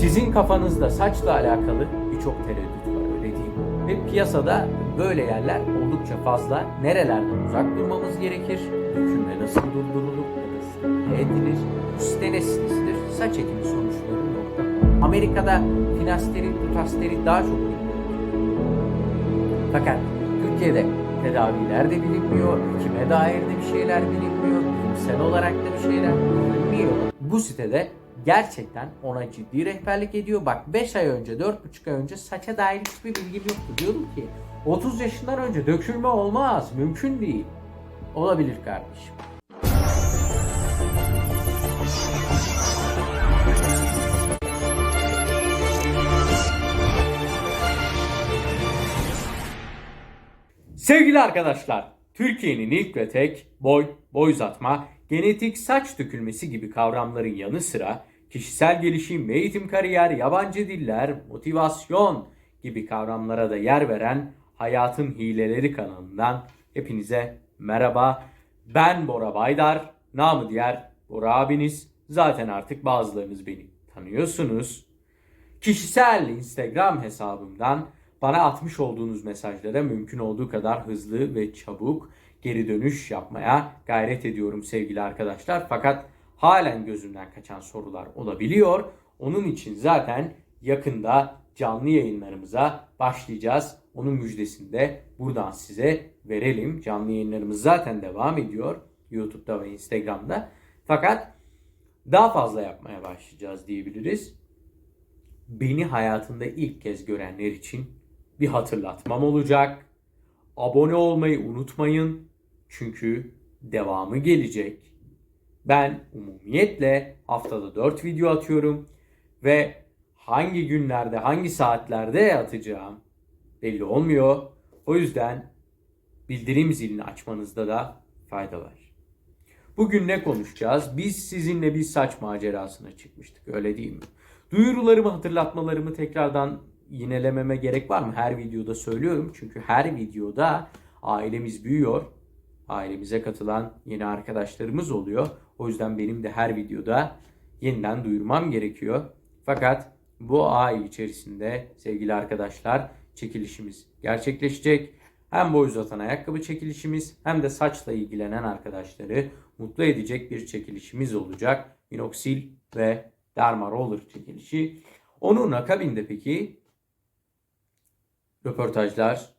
Sizin kafanızda saçla alakalı birçok tereddüt var öyle değil mi? Ve piyasada böyle yerler oldukça fazla. Nerelerden uzak durmamız gerekir? Dökülme nasıl durdurulur ya edilir? Nesnesidir? Saç ekimi sonuçları nokta. Amerika'da finasterit, tutasterit daha çok biliniyor. Fakat Türkiye'de tedaviler de bilinmiyor, hekime dair de bir şeyler bilinmiyor, bilimsel olarak da bir şeyler bilinmiyor. Bu sitede gerçekten ona ciddi rehberlik ediyor. Bak 5 ay önce, 4,5 ay önce saça dair hiçbir bilgim yoktu. Diyordum ki 30 yaşından önce dökülme olmaz, mümkün değil. Olabilir kardeşim. Sevgili arkadaşlar, Türkiye'nin ilk ve tek boy, boy uzatma, genetik saç dökülmesi gibi kavramların yanı sıra kişisel gelişim, eğitim kariyer, yabancı diller, motivasyon gibi kavramlara da yer veren Hayatın Hileleri kanalından hepinize merhaba. Ben Bora Baydar, namı diğer Bora abiniz. Zaten artık bazılarınız beni tanıyorsunuz. Kişisel Instagram hesabımdan bana atmış olduğunuz mesajlara mümkün olduğu kadar hızlı ve çabuk geri dönüş yapmaya gayret ediyorum sevgili arkadaşlar. Fakat halen gözümden kaçan sorular olabiliyor. Onun için zaten yakında canlı yayınlarımıza başlayacağız. Onun müjdesini de buradan size verelim. Canlı yayınlarımız zaten devam ediyor YouTube'da ve Instagram'da. Fakat daha fazla yapmaya başlayacağız diyebiliriz beni hayatında ilk kez görenler için bir hatırlatmam olacak. Abone olmayı unutmayın. Çünkü devamı gelecek. Ben umumiyetle haftada 4 video atıyorum ve hangi günlerde, hangi saatlerde atacağım belli olmuyor. O yüzden bildirim zilini açmanızda da fayda var. Bugün ne konuşacağız? Biz sizinle bir saç macerasına çıkmıştık öyle değil mi? Duyurularımı, hatırlatmalarımı tekrardan yinelememe gerek var mı? Her videoda söylüyorum. Çünkü her videoda ailemiz büyüyor. Ailemize katılan yeni arkadaşlarımız oluyor. O yüzden benim de her videoda yeniden duyurmam gerekiyor. Fakat bu ay içerisinde sevgili arkadaşlar çekilişimiz gerçekleşecek. Hem boy uzatan ayakkabı çekilişimiz hem de saçla ilgilenen arkadaşları mutlu edecek bir çekilişimiz olacak. Minoxil ve Derma Roller çekilişi. Onun akabinde peki röportajlar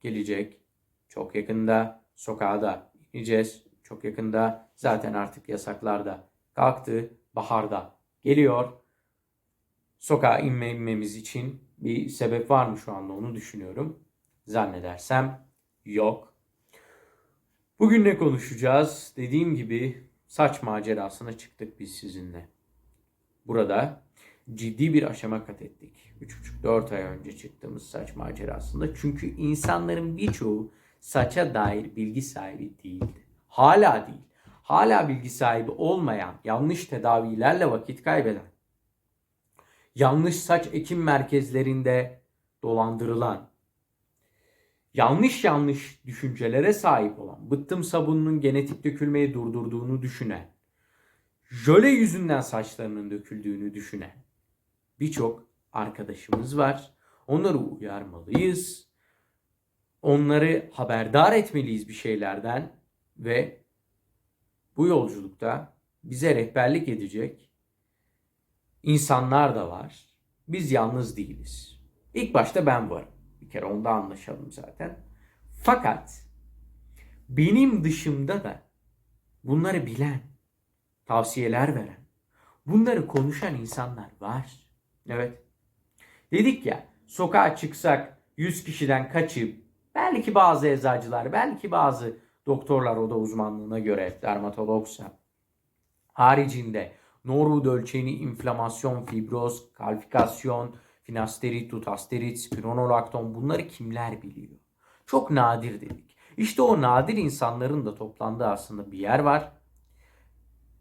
gelecek. Çok yakında sokağa da ineceğiz. Çok yakında zaten artık yasaklar da kalktı. Baharda geliyor. Sokağa inme inmemiz için bir sebep var mı şu anda onu düşünüyorum. Zannedersem yok. Bugün ne konuşacağız? Dediğim gibi saç macerasına çıktık biz sizinle. Burada ciddi bir aşama kat ettik. 3,5-4 ay önce çıktığımız saç macerasında. Çünkü insanların birçoğu saça dair bilgi sahibi değildi. Hala değil. Hala bilgi sahibi olmayan, yanlış tedavilerle vakit kaybeden, yanlış saç ekim merkezlerinde dolandırılan, yanlış yanlış düşüncelere sahip olan, bıttım sabununun genetik dökülmeyi durdurduğunu düşünen, jöle yüzünden saçlarının döküldüğünü düşünen birçok arkadaşımız var. Onları uyarmalıyız. Onları haberdar etmeliyiz bir şeylerden ve bu yolculukta bize rehberlik edecek insanlar da var. Biz yalnız değiliz. İlk başta ben varım. Bir kere onda anlaşalım zaten. Fakat benim dışımda da bunları bilen, tavsiyeler veren, bunları konuşan insanlar var. Evet. Dedik ya sokağa çıksak 100 kişiden kaçıp belki bazı eczacılar, belki bazı doktorlar o da uzmanlığına göre dermatologsa haricinde Norwood ölçeğini inflamasyon, fibroz, kalfikasyon, finasterit, tutasterit, spironolakton bunları kimler biliyor? Çok nadir dedik. İşte o nadir insanların da toplandığı aslında bir yer var.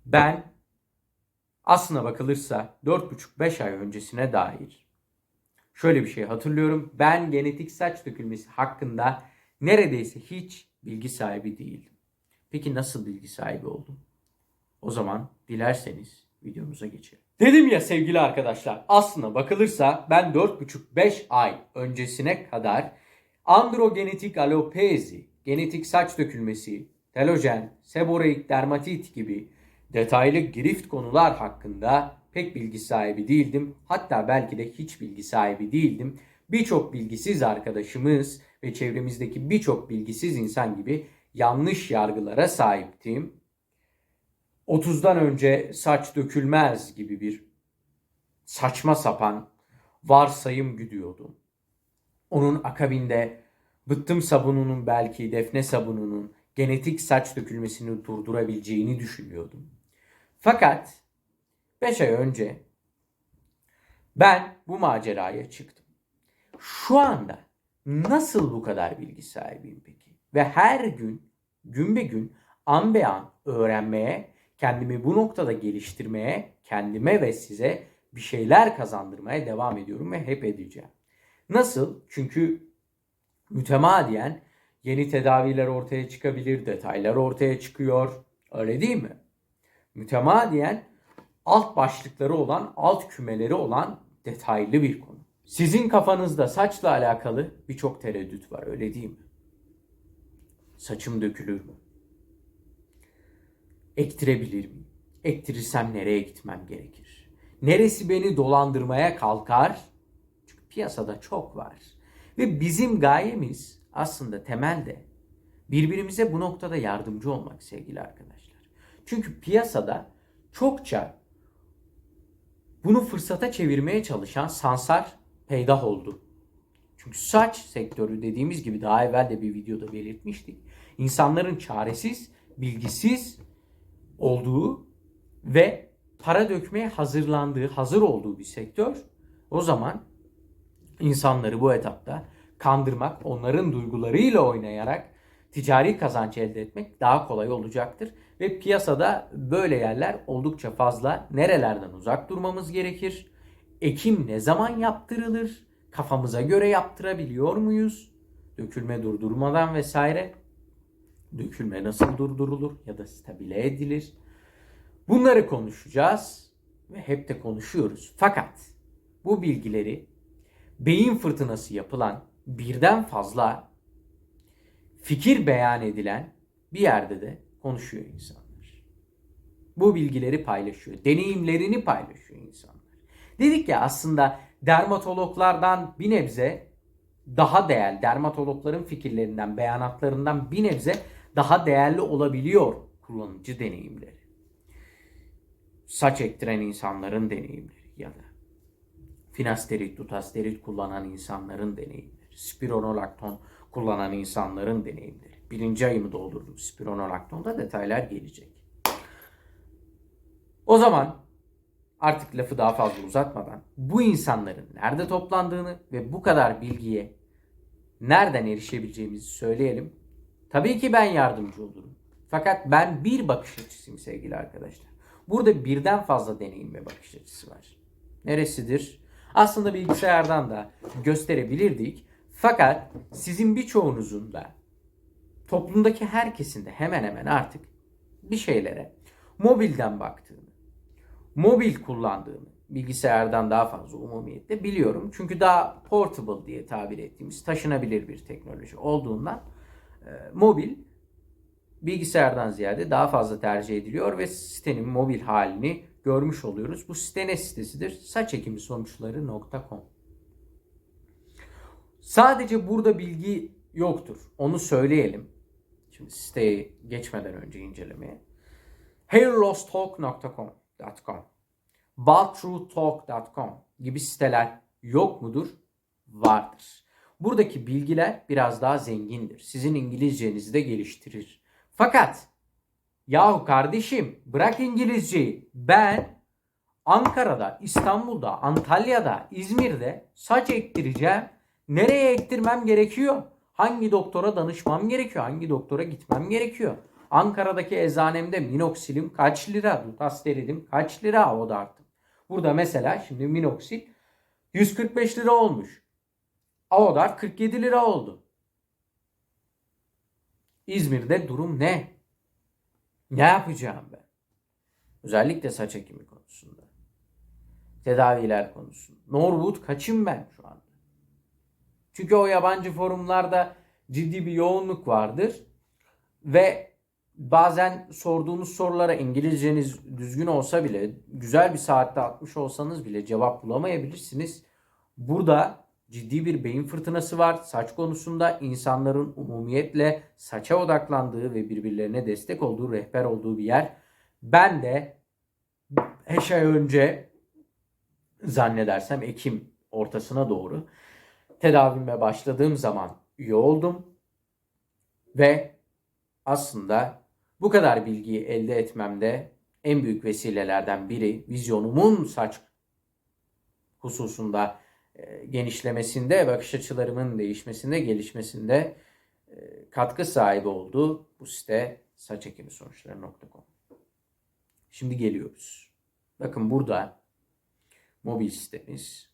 Ben aslına bakılırsa 4,5-5 ay öncesine dair şöyle bir şey hatırlıyorum. Ben genetik saç dökülmesi hakkında neredeyse hiç bilgi sahibi değildim. Peki nasıl bilgi sahibi oldum? O zaman dilerseniz videomuza geçelim. Dedim ya sevgili arkadaşlar aslına bakılırsa ben 4,5-5 ay öncesine kadar androgenetik alopezi, genetik saç dökülmesi, telojen, seboreik dermatit gibi detaylı girift konular hakkında pek bilgi sahibi değildim. Hatta belki de hiç bilgi sahibi değildim. Birçok bilgisiz arkadaşımız ve çevremizdeki birçok bilgisiz insan gibi yanlış yargılara sahiptim. 30'dan önce saç dökülmez gibi bir saçma sapan varsayım güdüyordum. Onun akabinde bıttım sabununun belki defne sabununun genetik saç dökülmesini durdurabileceğini düşünüyordum. Fakat 5 ay önce ben bu maceraya çıktım. Şu anda nasıl bu kadar bilgi sahibiyim peki? Ve her gün gün be gün an be an öğrenmeye, kendimi bu noktada geliştirmeye, kendime ve size bir şeyler kazandırmaya devam ediyorum ve hep edeceğim. Nasıl? Çünkü mütemadiyen yeni tedaviler ortaya çıkabilir, detaylar ortaya çıkıyor. Öyle değil mi? Mütemadiyen alt başlıkları olan, alt kümeleri olan detaylı bir konu. Sizin kafanızda saçla alakalı birçok tereddüt var öyle değil mi? Saçım dökülür mü? Ektirebilir miyim? Ektirirsem nereye gitmem gerekir? Neresi beni dolandırmaya kalkar? Çünkü piyasada çok var. Ve bizim gayemiz aslında temelde birbirimize bu noktada yardımcı olmak sevgili arkadaşlar. Çünkü piyasada çokça bunu fırsata çevirmeye çalışan sansar peydah oldu. Çünkü saç sektörü dediğimiz gibi daha evvel de bir videoda belirtmiştik. İnsanların çaresiz, bilgisiz olduğu ve para dökmeye hazırlandığı, hazır olduğu bir sektör. O zaman insanları bu etapta kandırmak, onların duygularıyla oynayarak ticari kazanç elde etmek daha kolay olacaktır. Ve piyasada böyle yerler oldukça fazla. Nerelerden uzak durmamız gerekir? Ekim ne zaman yaptırılır? Kafamıza göre yaptırabiliyor muyuz? Dökülme durdurmadan vesaire. Dökülme nasıl durdurulur ya da stabile edilir? Bunları konuşacağız ve hep de konuşuyoruz. Fakat bu bilgileri beyin fırtınası yapılan birden fazla fikir beyan edilen bir yerde de konuşuyor insanlar. Bu bilgileri paylaşıyor. Deneyimlerini paylaşıyor. Dedik ya aslında dermatologlardan bir nebze daha değerli, dermatologların fikirlerinden, beyanatlarından bir nebze daha değerli olabiliyor kullanıcı deneyimleri. Saç ektiren insanların deneyimleri ya da finasterit, dutasterit kullanan insanların deneyimleri, spironolakton kullanan insanların deneyimleri. Birinci ayımı doldurdum spironolaktonda detaylar gelecek. O zaman artık lafı daha fazla uzatmadan bu insanların nerede toplandığını ve bu kadar bilgiye nereden erişebileceğimizi söyleyelim. Tabii ki ben yardımcı olurum. Fakat ben bir bakış açısıyım sevgili arkadaşlar. Burada birden fazla deneyim ve bakış açısı var. Neresidir? Aslında bilgisayardan da gösterebilirdik. Fakat sizin birçoğunuzun da toplumdaki herkesin de hemen hemen artık bir şeylere mobilden baktığını, mobil kullandığını bilgisayardan daha fazla umumiyette biliyorum. Çünkü daha portable diye tabir ettiğimiz taşınabilir bir teknoloji olduğundan e, mobil bilgisayardan ziyade daha fazla tercih ediliyor ve sitenin mobil halini görmüş oluyoruz. Bu site ne sitesidir? Saçekimisonuçları.com Sadece burada bilgi yoktur. Onu söyleyelim. Şimdi siteye geçmeden önce incelemeye. hairlosstalk.com baltruetalk.com gibi siteler yok mudur? Vardır. Buradaki bilgiler biraz daha zengindir. Sizin İngilizcenizi de geliştirir. Fakat yahu kardeşim bırak İngilizceyi. Ben Ankara'da, İstanbul'da, Antalya'da, İzmir'de saç ektireceğim. Nereye ektirmem gerekiyor? Hangi doktora danışmam gerekiyor? Hangi doktora gitmem gerekiyor? Ankara'daki eczanemde minoksilim kaç lira? Dutasteridin kaç lira? O da artık. Burada mesela şimdi minoksil 145 lira olmuş. Avodart 47 lira oldu. İzmir'de durum ne? Ne yapacağım ben? Özellikle saç ekimi konusunda. tedaviler konusu. Norwood kaçım ben şu anda. Çünkü o yabancı forumlarda ciddi bir yoğunluk vardır. Ve bazen sorduğunuz sorulara İngilizceniz düzgün olsa bile güzel bir saatte atmış olsanız bile cevap bulamayabilirsiniz. Burada ciddi bir beyin fırtınası var. Saç konusunda insanların umumiyetle saça odaklandığı ve birbirlerine destek olduğu, rehber olduğu bir yer. Ben de 5 ay önce zannedersem Ekim ortasına doğru tedavime başladığım zaman üye oldum. Ve aslında bu kadar bilgiyi elde etmemde en büyük vesilelerden biri vizyonumun saç hususunda e, genişlemesinde, bakış açılarımın değişmesinde, gelişmesinde e, katkı sahibi oldu bu site saçekimisonuçları.com. Şimdi geliyoruz. Bakın burada mobil sitemiz.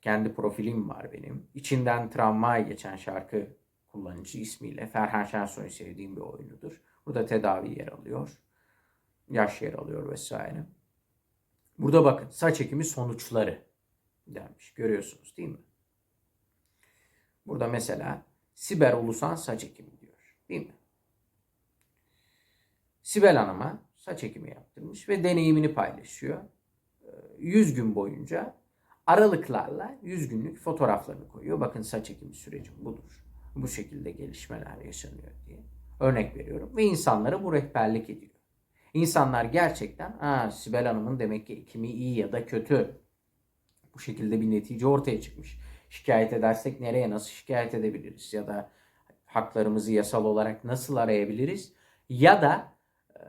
Kendi profilim var benim. İçinden travmaya geçen şarkı kullanıcı ismiyle Ferhan Şensoy'u sevdiğim bir oyunudur. Burada tedavi yer alıyor. Yaş yer alıyor vesaire. Burada bakın saç ekimi sonuçları denmiş. Görüyorsunuz değil mi? Burada mesela Siber Ulusan saç ekimi diyor. Değil mi? Sibel Hanım'a saç ekimi yaptırmış ve deneyimini paylaşıyor. 100 gün boyunca aralıklarla 100 günlük fotoğraflarını koyuyor. Bakın saç ekimi sürecim budur. Bu şekilde gelişmeler yaşanıyor diye. Örnek veriyorum. Ve insanlara bu rehberlik ediyor. İnsanlar gerçekten Aa, Sibel Hanım'ın demek ki ekimi iyi ya da kötü. Bu şekilde bir netice ortaya çıkmış. Şikayet edersek nereye nasıl şikayet edebiliriz? Ya da haklarımızı yasal olarak nasıl arayabiliriz? Ya da e,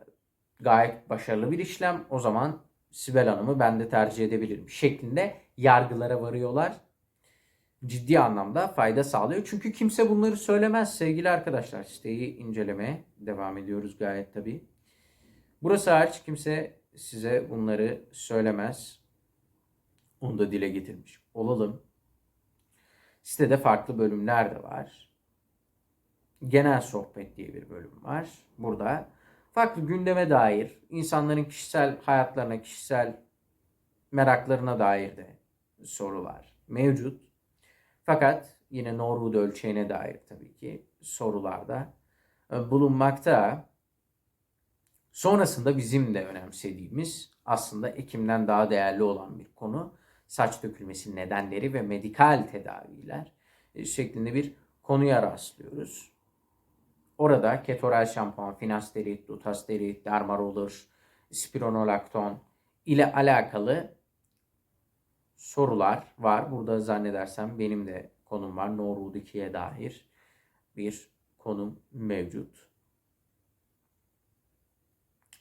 gayet başarılı bir işlem o zaman Sibel Hanım'ı ben de tercih edebilirim şeklinde yargılara varıyorlar. Ciddi anlamda fayda sağlıyor. Çünkü kimse bunları söylemez sevgili arkadaşlar. Siteyi incelemeye devam ediyoruz gayet tabii. Burası hariç kimse size bunları söylemez. Onu da dile getirmiş olalım. Sitede farklı bölümler de var. Genel sohbet diye bir bölüm var. Burada farklı gündeme dair, insanların kişisel hayatlarına, kişisel meraklarına dair de sorular mevcut. Fakat yine Norwood ölçeğine dair tabii ki sorularda bulunmakta. Sonrasında bizim de önemsediğimiz aslında Ekim'den daha değerli olan bir konu saç dökülmesi nedenleri ve medikal tedaviler e, şeklinde bir konuya rastlıyoruz. Orada ketoral şampuan, finasterit, dutasterit, dermaroller, spironolakton ile alakalı sorular var. Burada zannedersem benim de konum var. Norwood 2'ye dair bir konum mevcut.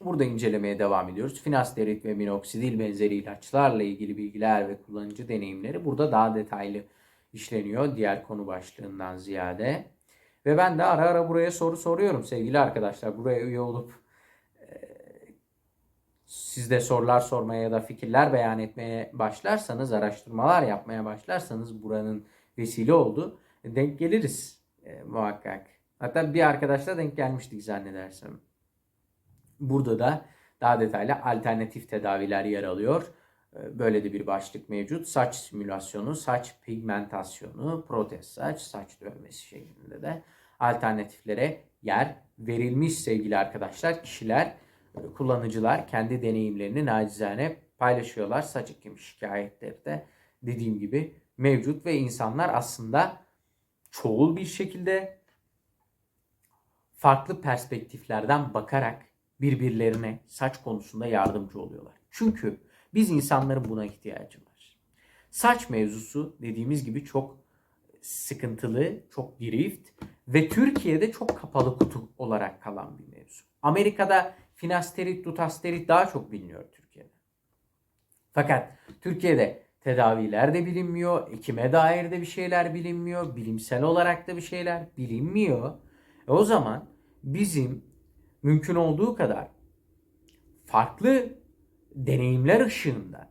Burada incelemeye devam ediyoruz. Finasterit ve minoksidil benzeri ilaçlarla ilgili bilgiler ve kullanıcı deneyimleri burada daha detaylı işleniyor diğer konu başlığından ziyade. Ve ben de ara ara buraya soru soruyorum sevgili arkadaşlar. Buraya üye olup siz de sorular sormaya ya da fikirler beyan etmeye başlarsanız, araştırmalar yapmaya başlarsanız buranın vesile oldu. Denk geliriz e, muhakkak. Hatta bir arkadaşla denk gelmiştik zannedersem. Burada da daha detaylı alternatif tedaviler yer alıyor. Ee, böyle de bir başlık mevcut. Saç simülasyonu, saç pigmentasyonu, protez saç, saç dövmesi şeklinde de alternatiflere yer verilmiş sevgili arkadaşlar. Kişiler, e, kullanıcılar kendi deneyimlerini nacizane paylaşıyorlar. Saç ekimi şikayetleri de dediğim gibi mevcut ve insanlar aslında çoğul bir şekilde farklı perspektiflerden bakarak birbirlerine saç konusunda yardımcı oluyorlar. Çünkü biz insanların buna ihtiyacı var. Saç mevzusu dediğimiz gibi çok sıkıntılı, çok girift ve Türkiye'de çok kapalı kutu olarak kalan bir mevzu. Amerika'da finasterit, dutasterit daha çok biliniyor Türkiye'de. Fakat Türkiye'de tedaviler de bilinmiyor, ekime dair de bir şeyler bilinmiyor, bilimsel olarak da bir şeyler bilinmiyor. E o zaman bizim mümkün olduğu kadar farklı deneyimler ışığında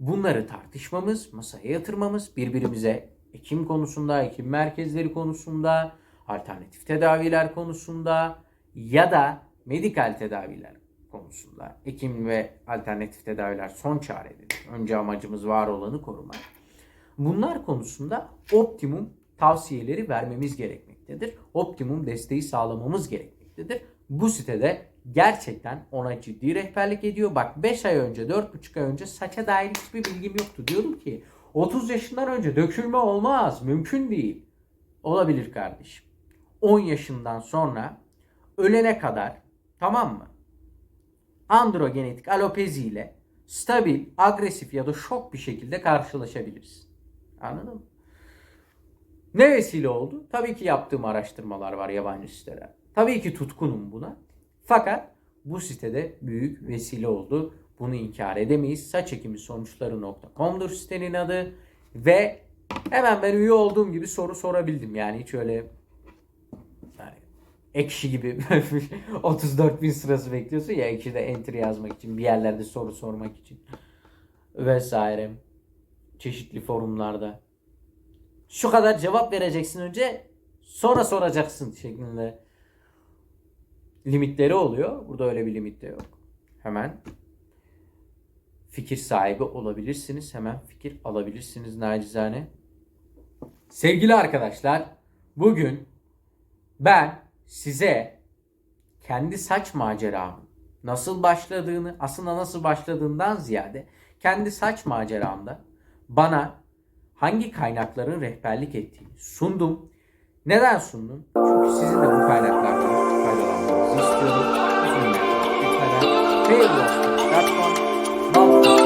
bunları tartışmamız, masaya yatırmamız, birbirimize ekim konusunda, ekim merkezleri konusunda, alternatif tedaviler konusunda ya da medikal tedaviler konusunda ekim ve alternatif tedaviler son çaredir. Önce amacımız var olanı korumak. Bunlar konusunda optimum tavsiyeleri vermemiz gerekmektedir. Optimum desteği sağlamamız gerekmektedir. Bu sitede gerçekten ona ciddi rehberlik ediyor. Bak 5 ay önce, 4,5 ay önce saça dair hiçbir bilgim yoktu. Diyordum ki 30 yaşından önce dökülme olmaz, mümkün değil. Olabilir kardeşim. 10 yaşından sonra ölene kadar tamam mı? Androgenetik alopezi ile stabil, agresif ya da şok bir şekilde karşılaşabiliriz. Anladın mı? Ne vesile oldu? Tabii ki yaptığım araştırmalar var yabancı siteler. Tabii ki tutkunum buna. Fakat bu sitede büyük vesile oldu. Bunu inkar edemeyiz. Saç ekimi sonuçları.com'dur sitenin adı. Ve hemen ben üye olduğum gibi soru sorabildim. Yani hiç öyle ekşi gibi 34 bin sırası bekliyorsun ya ekşide enter yazmak için bir yerlerde soru sormak için vesaire çeşitli forumlarda şu kadar cevap vereceksin önce sonra soracaksın şeklinde limitleri oluyor. Burada öyle bir limit de yok. Hemen fikir sahibi olabilirsiniz. Hemen fikir alabilirsiniz nacizane. Sevgili arkadaşlar, bugün ben size kendi saç maceramın nasıl başladığını, aslında nasıl başladığından ziyade kendi saç maceramda bana hangi kaynakların rehberlik ettiğini sundum. Neden sundum? Çünkü sizin de bu kaynaklardan faydalanmanızı istiyorum. Uzun yıllar gitmeden Paylocks.com, Balkan